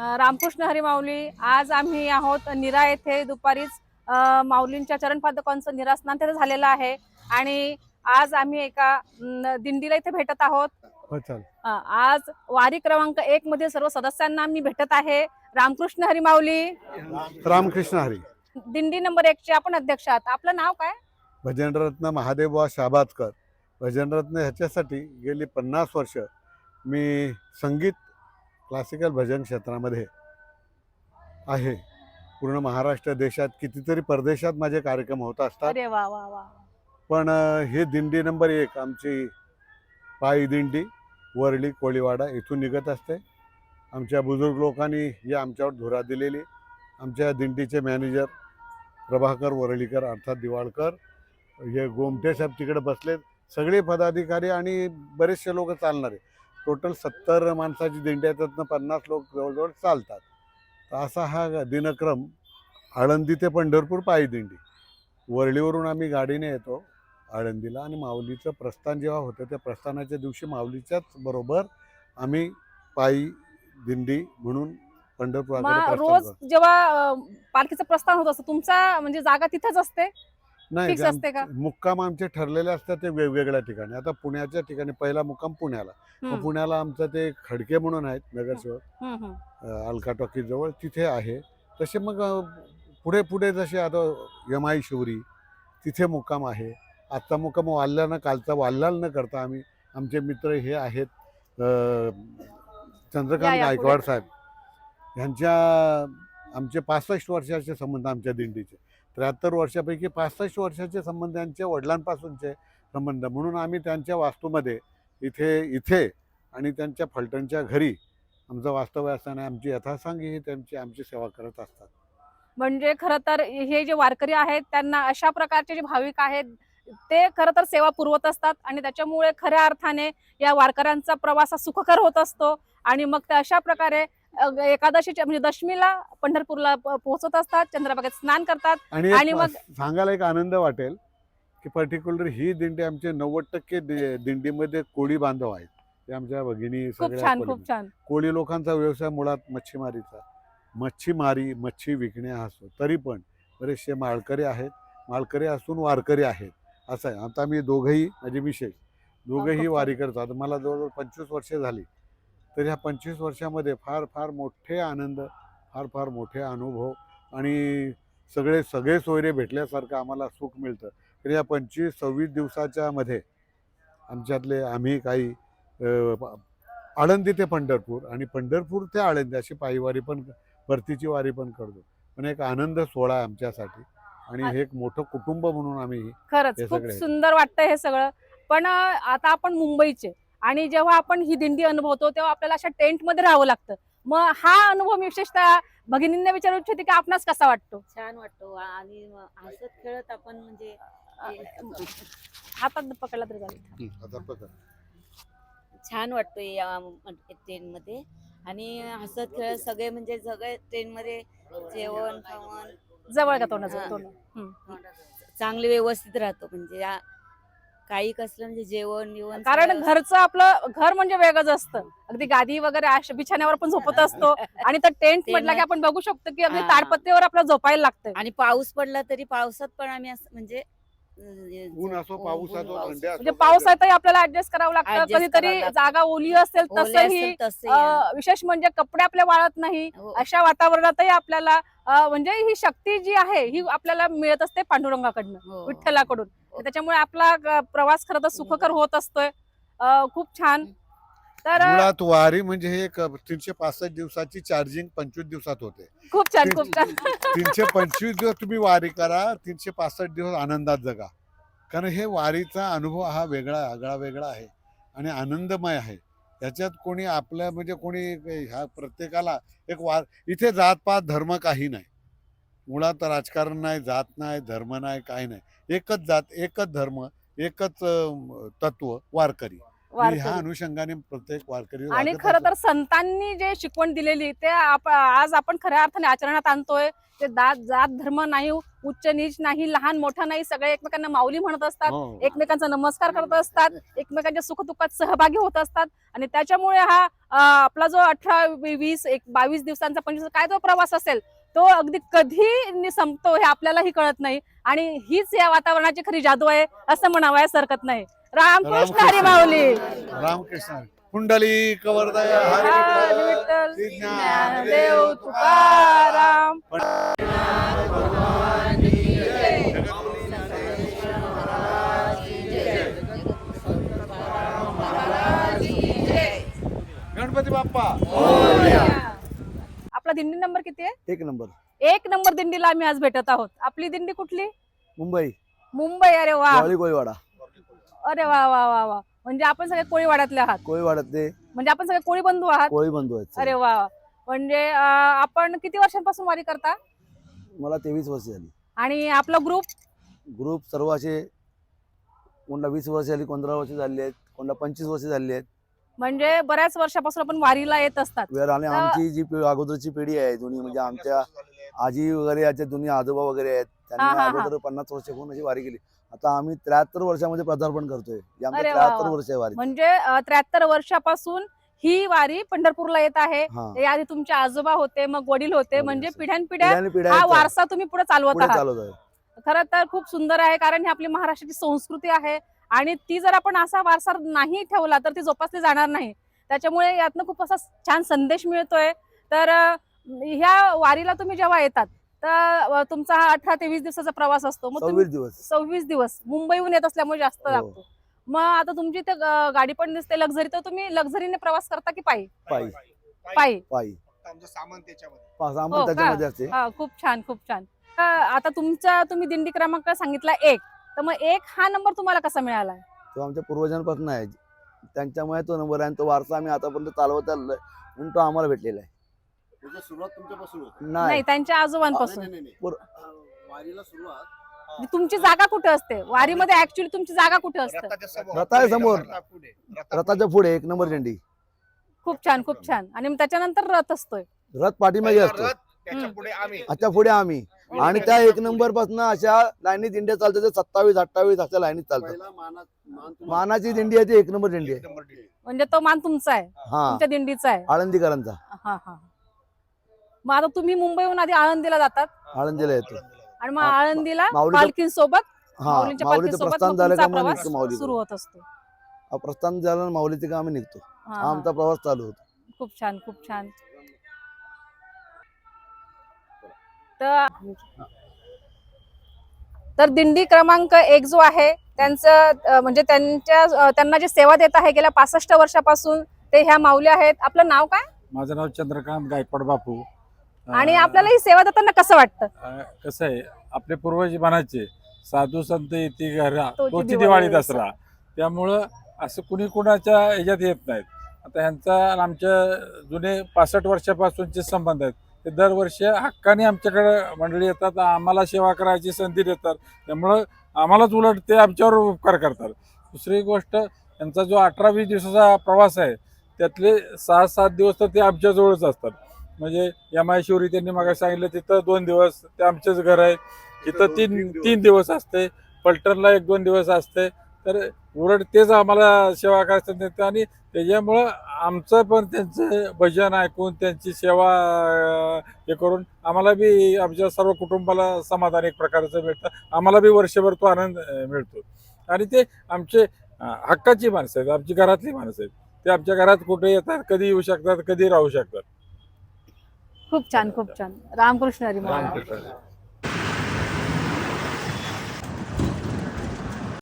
रामकृष्ण हरी माऊली आज आम्ही आहोत निरा येथे. दुपारीच माऊलींच्या चरणपादकांचं निरास्नान तिथे झालेलं आहे आणि आज आम्ही एका दिंडीला इथे भेटत आहोत. हो आज वारी क्रमांक एक मध्ये सर्व सदस्यांना मी भेटत आहे. रामकृष्ण हरी माऊली. रामकृष्ण हरी. दिंडी नंबर एकचे आपण अध्यक्ष आहात. आपलं नाव काय? भजनरत्न महादेवबा शाबादकर. भजनरत्न ह्याच्यासाठी गेली पन्नास वर्ष मी संगीत क्लासिकल भजन क्षेत्रामध्ये आहे. पूर्ण महाराष्ट्र देशात कितीतरी परदेशात माझे कार्यक्रम होत असतात. अरे वा वा वा. पण हे दिंडी नंबर एक आमची पायी दिंडी वरळी कोळीवाडा इथून निघत असते. आमच्या बुजुर्ग लोकांनी ही आमच्यावर धुरा दिलेली. आमच्या दिंडीचे मॅनेजर प्रभाकर वरळीकर अर्थात दिवाळकर हे गोमटे साहेब तिकडे बसलेत. सगळे पदाधिकारी आणि बरेचसे लोक चालणारे. टोटल सत्तर माणसाची दिंडी आहे त्यातनं पन्नास लोक जवळजवळ चालतात. तर असा हा दिनक्रम आळंदी ते पंढरपूर पायी दिंडी. वरळीवरून आम्ही गाडीने येतो आळंदीला आणि माऊलीचं प्रस्थान जेव्हा होतं त्या प्रस्थानाच्या दिवशी माऊलीच्याच बरोबर आम्ही पायी दिंडी म्हणून प्रस्थान रोज. जेव्हा पालखीचं प्रस्थान होत असतं तुमचा म्हणजे जागा तिथेच असते? नाही फिक्स ते असते का? आम- मुक्काम आमचे ठरलेले असतात ते वेगवेगळ्या ठिकाणी. आता पुण्याच्या ठिकाणी पहिला मुक्काम पुण्याला. मग हम्म, पुण्याला आमचं ते खडके म्हणून आहेत नगरसेवक. हम्म, हम्म. अ, अलका टॉकी जवळ तिथे आहे. तसे मग अ, पुढे पुढे जसे आता यमाई शिवरी तिथे मुक्काम आहे. आजचा मुक्काम वाल्यानं कालचा वाल्याला न करता आम्ही आमचे मित्र हे आहेत अ, चंद्रकांत या, गायकवाड. साहेब. ह्यांच्या आमचे पासष्ट वर्षाचे संबंध आमच्या दिंडीचे. त्र्याहत्तर वर्षापैकी पासष्ट वर्षाचे संबंध त्यांचे वडिलांपासूनचे संबंध. म्हणून आम्ही त्यांच्या वास्तूमध्ये इथे इथे आणि त्यांच्या फलटणच्या घरी आमचं वास्तव्य असताना आमची यथासांगी ही त्यांची आमची सेवा करत असतात. म्हणजे खरं तर हे जे वारकरी आहेत त्यांना अशा प्रकारचे जे भाविक आहेत ते खरं तर सेवा पुरवत असतात आणि त्याच्यामुळे खऱ्या अर्थाने या वारकऱ्यांचा प्रवास हा सुखकर होत असतो आणि मग ते अशा प्रकारे एकादशीच्या म्हणजे दशमीला पंढरपूरला पोहोचत असतात चंद्रभागेत स्नान करतात आणि मग- सांगायला एक आनंद वाटेल की पर्टिक्युलर ही दिंडी आमचे नव्वद टक्के दिंडीमध्ये कोळी बांधव आहेत. ते आमच्या भगिनी खूप छान कोळी. खूप छान. कोळी लोकांचा व्यवसाय मुळात मच्छीमारीचा. मच्छीमारी मच्छी विकणे हा असतो. तरी पण बरेचसे माळकरी आहेत. माळकरी असून वारकरी आहेत. असं आहे. आता मी दोघंही माझे विशेष दोघंही छान. वारी करतात. मला जवळजवळ पंचवीस वर्षे झाली. तर ह्या पंचवीस वर्षामध्ये फार फार मोठे आनंद फार फार मोठे अनुभव आणि सगळे सगळे सोयरे भेटल्यासारखं आम्हाला सुख मिळतं तर या पंचवीस सव्वीस दिवसाच्या मध्ये आमच्यातले आम्ही काही आळंदी ते पंढरपूर आणि पंढरपूर ते आळंदी अशी पायीवारी पण परतीची वारी पण करतो पण एक आनंद सोहळा आहे आमच्यासाठी आणि हे एक मोठं कुटुंब म्हणून आम्ही खरंच खूप. सुंदर वाटतं हे सगळं पण आता आपण मुंबईचे आणि जेव्हा आपण ही दिंडी अनुभवतो तेव्हा आपल्याला अशा टेंटमध्ये राहावं लागतं. मग हा अनुभव मी विशेषतः भगिनींना विचारू इच्छिते की आपणास कसा वाटतो? छान वाटतो. आणि हसत खेळत आपण म्हणजे हातात पकडला तरी. छान वाटतो या ट्रेन मध्ये आणि हसत खेळत सगळे म्हणजे सगळे ट्रेन मध्ये जेवण खावण जवळ का तोंडाचं हा. तोंड. चांगले व्यवस्थित राहतो. म्हणजे या- काही कसलं म्हणजे जेवण बिवण कारण घरचं आपलं घर म्हणजे वेगळंच असतं. अगदी गादी वगैरे बिछाण्यावर पण झोपत असतो आणि तर टेंट ते म्हटलं की आपण बघू शकतो की अगदी हा. ताडपत्रीवर आपल्याला झोपायला लागतं आणि पाऊस पडला तरी पावसात पण आम्ही असं म्हणजे ऊन असो पाऊस असो थंडी असो. म्हणजे पावसातही आपल्याला ऍडजस्ट करावं लागतं. Adjust कधीतरी करावं लागतं. जागा ओली असेल तसंही तसे अ, विशेष म्हणजे कपडे आपल्या वाळत नाही. हो. अशा वातावरणातही आपल्याला अ, म्हणजे ही शक्ती जी आहे ही आपल्याला मिळत असते पांडुरंगाकडनं हो. विठ्ठलाकडून. त्याच्यामुळे आपला अ, प्रवास खरं तर सुखकर होत असतोय. अ, खूप छान. तर मुळात वारी म्हणजे हे एक तीनशे पासष्ट दिवसाची चार्जिंग पंचवीस दिवसात होते. खूप छान खूप छान. तीनशे पंचवीस दिवस तुम्ही वारी करा तीनशे पासष्ट दिवस आनंदात जगा. कारण हे वारीचा अनुभव हा वेगळा आगळा वेगळा आहे आणि आनंदमय आहे. याच्यात कोणी आपल्या म्हणजे कोणी ह्या प्रत्येकाला एक वार इथे जातपात धर्म काही नाही. मुळात राजकारण नाही जात नाही धर्म नाही काही नाही. एकच जात एकच धर्म एकच तत्व वारकरी. ह्या वारकरी. अनुषंगाने प्रत्येक वारकरी आणि खरं. तर संतांनी जे शिकवण दिलेली ते आप- आज आपण खऱ्या अर्थाने आचरणात आणतोय. ते दात जात धर्म नाही उच्च नीच नाही लहान मोठा नाही सगळे एकमेकांना माऊली म्हणत असतात हो. एकमेकांचा नमस्कार करत असतात एकमेकांच्या सुखदुःखात सहभागी होत असतात. आणि त्याच्यामुळे हा अं, आपला जो अठरा वी- वीस एक बावीस दिवसांचा पंचवीस काय तो प्रवास असेल तो अगदी कधी नि- संपतो हे आपल्यालाही कळत नाही. आणि हीच या वातावरणाची खरी जादू आहे असं म्हणावयास हरकत नाही. रामकृष्ण हरी माऊली. रामकृष्ण हरी. कुंडली कवरदय हरी विठ्ठल. तुकाराम. गणपती बाप्पा. आपला दिंडी नंबर किती आहे? एक नंबर. एक नंबर दिंडीला आम्ही आज भेटत आहोत. आपली दिंडी कुठली? मुंबई. मुंबई अरे वा. वाळी कोळीवाडा अरे वा वा वा वा. म्हणजे आपण सगळे कोळीवाड्यातले आहात. कोळीवाड्यातले म्हणजे आपण सगळे कोळी बंधू आहात. कोळी बंधू आहेत अरे. वा म्हणजे अं, आपण किती वर्षांपासून वारी करता? मला तेवीस वर्ष झाली. आणि आपला ग्रुप? ग्रुप सर्व असे कोणाला वीस वर्ष झाली पंधरा वर्ष झाली आहेत कोणाला पंचवीस वर्ष झाली आहेत. म्हणजे बऱ्याच वर्षापासून आपण वारीला येत असतात. वेळ आणि आमची जी पिढी- अगोदरची पिढी आहे जुनी म्हणजे आमच्या आजी वगैरे याच्या दोन्ही आजोबा वगैरे आहेत. हा, त्यांनी हा, अगोदर पन्नास वर्ष होऊन अशी वारी केली. आता आम्ही त्र्याहत्तर वर्षामध्ये पदार्पण करतोय. आमची अरे वा, त्र्याहत्तर वा. वर्ष आहे वारी म्हणजे त्र्याहत्तर वर्षापासून ही वारी पंढरपूरला येत आहे. हा. याआधी तुमचे आजोबा होते मग वडील होते वडील म्हणजे होते. पिढ्यानपिढ्या पिढ्याने पिढ्या हा. वारसा तुम्ही पुढे चालवत पुढे आहात. आहे. खरं तर खूप सुंदर आहे कारण ही आपली महाराष्ट्राची संस्कृती आहे आणि ती जर आपण असा वारसा नाही ठेवला तर ती जोपासली जाणार नाही. त्याच्यामुळे यातनं खूप असा छान संदेश मिळतोय. तर अं, ह्या वारीला तुम्ही जेव्हा येतात तर तुमचा हा अठरा ते वीस दिवसाचा प्रवास असतो. मग तुम्ही सव्वीस दिवस. सव्वीस दिवस मुंबईहून येत असल्यामुळे जास्त हो. लागतो. मग आता तुमची ते गाडी पण दिसते लक्झरी तर तुम्ही लक्झरीने प्रवास करता की पायी? पायी. पायी. पायी. सामान त्याच्यामध्ये. हो असते. हा खूप छान खूप छान. आता तुमचा तुम्ही दिंडी क्रमांक सांगितला एक. तर मग एक हा नंबर तुम्हाला कसा मिळाला? तो आमच्या पूर्वजांपासून आहे. त्यांच्यामुळे तो नंबर आहे आणि तो वारसा आम्ही आतापर्यंत चालवत आलोय म्हणून तो आम्हाला भेटलेला आहे. त्याची सुरुवात तुमच्यापासून होते. नाही. नाही त्यांच्या आजोबांपासून. नाही, नाही, नाही. पुर- अं, वारीला सुरुवात. म्हणजे तुमची जागा कुठे असते? वारीमध्ये ऍक्च्युली तुमची जागा कुठे असते? रथाच्या समोर. रथाच्या समोर. रथापुढे. रथापुढे. रथाच्या पुढे. एक नंबर झेंडी. खूप छान खूप छान. आणि मग त्याच्यानंतर रथ असतोय. रथ पाठीमागे पहिला असतो. रथ, त्याच्या पुढे आम्ही. अच्छा पुढे आम्ही. आणि त्या एक नंबरपासून अशा लाईनीत दिंड्या चालतात सत्तावीस अठ्ठावीस अशा लाईनीत चालतात. पहिला माना- मान तुम्हाला- मानाची दिंडी आहे ती एक नंबर दिंडी एक आहे नंबर दिंडी. म्हणजे तो मान तुमचा आहे. हा. तुमच्या दिंडीचा आहे. आळंदीकरांचा. हा हा. मग आता तुम्ही मुंबईहून आधी आळंदीला जातात. आळंदीला येतो. आणि मग हा, आळंदीला माऊलीचं- पालखीसोबत हा माऊलींच्या माऊलीचं पालखीसोबत प्रस्थान मग झालं तुमचा का मग प्रवास निघतो माऊली सुरू होत असतो. प्रस्थान झालं ना माऊलीचे का आम्ही निघतो. हा, हा. हा. आमचा प्रवास चालू होतो. खूप छान खूप छान. तर तर दिंडी क्रमांक एक जो आहे त्यांचं अं, म्हणजे त्यांच्या अं, त्यांना जे सेवा देत आहे गेल्या पासष्ट वर्षापासून ते ह्या माऊली आहेत. आपलं नाव काय? माझं नाव चंद्रकांत गायकवाड बापू. आणि आपल्याला ही सेवा देताना कसं वाटतं? कसं आहे आपले पूर्वज म्हणायचे साधू संत येते घरा तोची दिवाळी दसरा. त्यामुळं असं कुणी कुणाच्या ह्याच्यात येत नाहीत. आता ह्यांचा आमच्या जुने पासष्ट वर्षापासूनचे संबंध आहेत. ते दरवर्षी हक्काने आमच्याकडे मंडळी येतात आम्हाला सेवा करायची संधी देतात. त्यामुळं आम्हालाच उलट ते आमच्यावर उपकार करतात. दुसरी गोष्ट त्यांचा जो अठरा वीस दिवसाचा प्रवास आहे त्यातले सहा सात दिवस तर ते आमच्याजवळच असतात. म्हणजे यमाय शिवरी त्यांनी मग सांगितलं तिथं दोन दिवस ते आमचेच घर आहे. तिथं तीन तीन दिवस. असते. पलटणला एक दोन दिवस असते. तर उलट तेच आम्हाला सेवा करायचं देतं आणि त्याच्यामुळं आमचं पण त्यांचं भजन ऐकून त्यांची सेवा हे करून आम्हाला बी आमच्या सर्व कुटुंबाला समाधान एक प्रकारचं मिळतं. आम्हाला बी वर्षभर तो आनंद मिळतो. आणि ते आमचे हक्काची माणसं आहेत आमची घरातली माणसं आहेत. ते आमच्या घरात कुठे येतात कधी येऊ शकतात कधी राहू शकतात. खूप छान खूप छान. रामकृष्ण हरी महाराज. रामकृष्ण